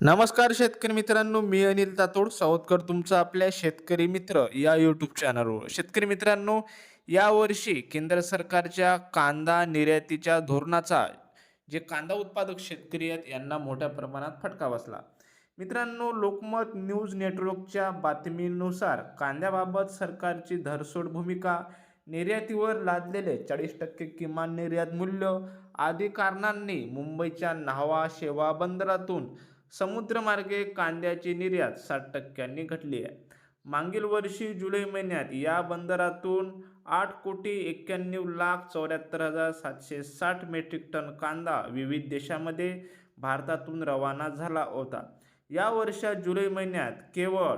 नमस्कार शेतकरी मित्रांनो मी अनिल तातोड सावतकर तुमचा आपल्या शेतकरी मित्र या यूट्यूब चॅनलवर शेतकरी मित्रांनो यावर्षी केंद्र सरकारच्या कांदा निर्यातीच्या धोरणाचा जे कांदा उत्पादक शेतकरी आहेत यांना मोठ्या प्रमाणात फटका बसला. मित्रांनो लोकमत न्यूज नेटवर्कच्या बातमीनुसार कांद्याबाबत सरकारची धरसोड भूमिका निर्यातीवर लादलेले चाळीस टक्के किमान निर्यात मूल्य आदी कारणांनी मुंबईच्या न्हावा शेवा बंदरातून समुद्रमार्गे कांद्याची निर्यात साठ टक्क्यांनी घटली आहे. मागील वर्षी जुलै महिन्यात या बंदरातून आठ कोटी एक्क्याण्णव लाख चौऱ्याहत्तर हजार सातशे साठ मेट्रिक टन कांदा विविध देशामध्ये भारतातून रवाना झाला होता. या वर्षात जुलै महिन्यात केवळ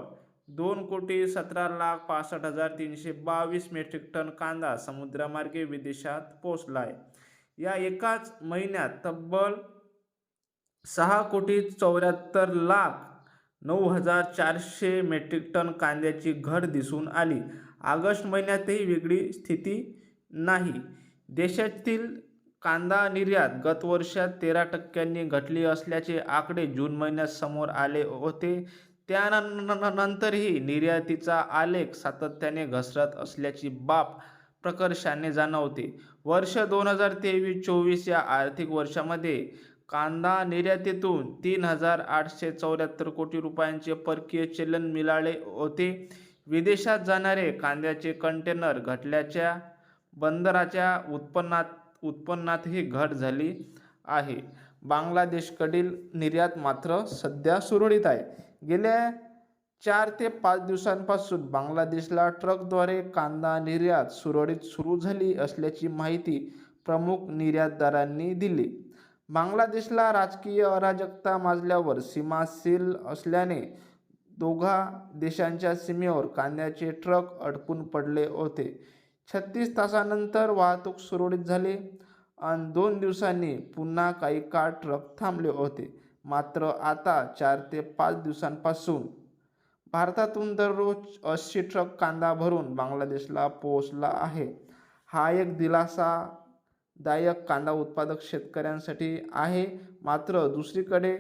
दोन कोटी सतरा लाख पासष्ट हजार तीनशे बावीस मेट्रिक टन कांदा समुद्रमार्गे विदेशात पोहोचला आहे. या एकाच महिन्यात तब्बल सहा कोटी चौऱ्याहत्तर लाख नऊ हजार चारशे मेट्रिक टन कांद्याची घट दिसून आली. ऑगस्ट महिन्यातही वेगळी स्थिती नाही. देशातील कांदा निर्यात गत वर्षात तेरा टक्क्यांनी घटली असल्याचे आकडे जून महिन्यात समोर आले होते. त्यानंतरही निर्यातीचा आलेख सातत्याने घसरत असल्याची बाब प्रकर्षाने जाणवते. वर्ष दोन हजार तेवीस चोवीस या आर्थिक वर्षामध्ये कांदा निर्यातीतून तीन हजार आठशे चौऱ्याहत्तर कोटी रुपयांचे परकीय चलन मिळाले होते. विदेशात जाणारे कांद्याचे कंटेनर घटल्याच्या बंदराच्या उत्पन्नात उत्पन्नातही घट झाली आहे. बांगलादेशकडील निर्यात मात्र सध्या सुरळीत आहे. गेल्या चार ते पाच दिवसांपासून बांगलादेशला ट्रकद्वारे कांदा निर्यात सुरळीत सुरू झाली असल्याची माहिती प्रमुख निर्यातदारांनी दिली. बांगलादेशला राजकीय अराजकता माजल्यावर सीमा सील असल्याने दोघा देशांच्या सीमेवर कांद्याचे ट्रक अडकून पडले होते. छत्तीस तासानंतर वाहतूक सुरळीत झाली आणि दोन दिवसांनी पुन्हा काही काळ ट्रक थांबले होते. मात्र आता चार ते पाच दिवसांपासून भारतातून दररोज ऐंशी ट्रक कांदा भरून बांगलादेशला पोहोचला आहे. हा एक दिलासा दायक कांदा उत्पादक शेतकऱ्यांसाठी आहे. मात्र दुसरीकडे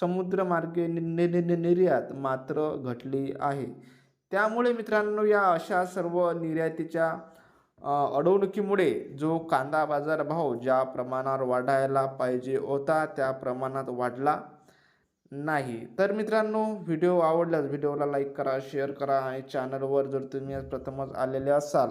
समुद्रमार्गे निर्यात मात्र घटली आहे. त्यामुळे मित्रांनो या अशा सर्व निर्यातीच्या अडवणुकीमुळे जो कांदा बाजार भाव ज्या प्रमाणावर वाढायला पाहिजे होता त्या प्रमाणात वाढला नाही. तर मित्रांनो व्हिडिओ आवडल्यास व्हिडिओला लाईक करा शेअर करा आणि चॅनलवर जर तुम्ही आज प्रथमच आलेले असाल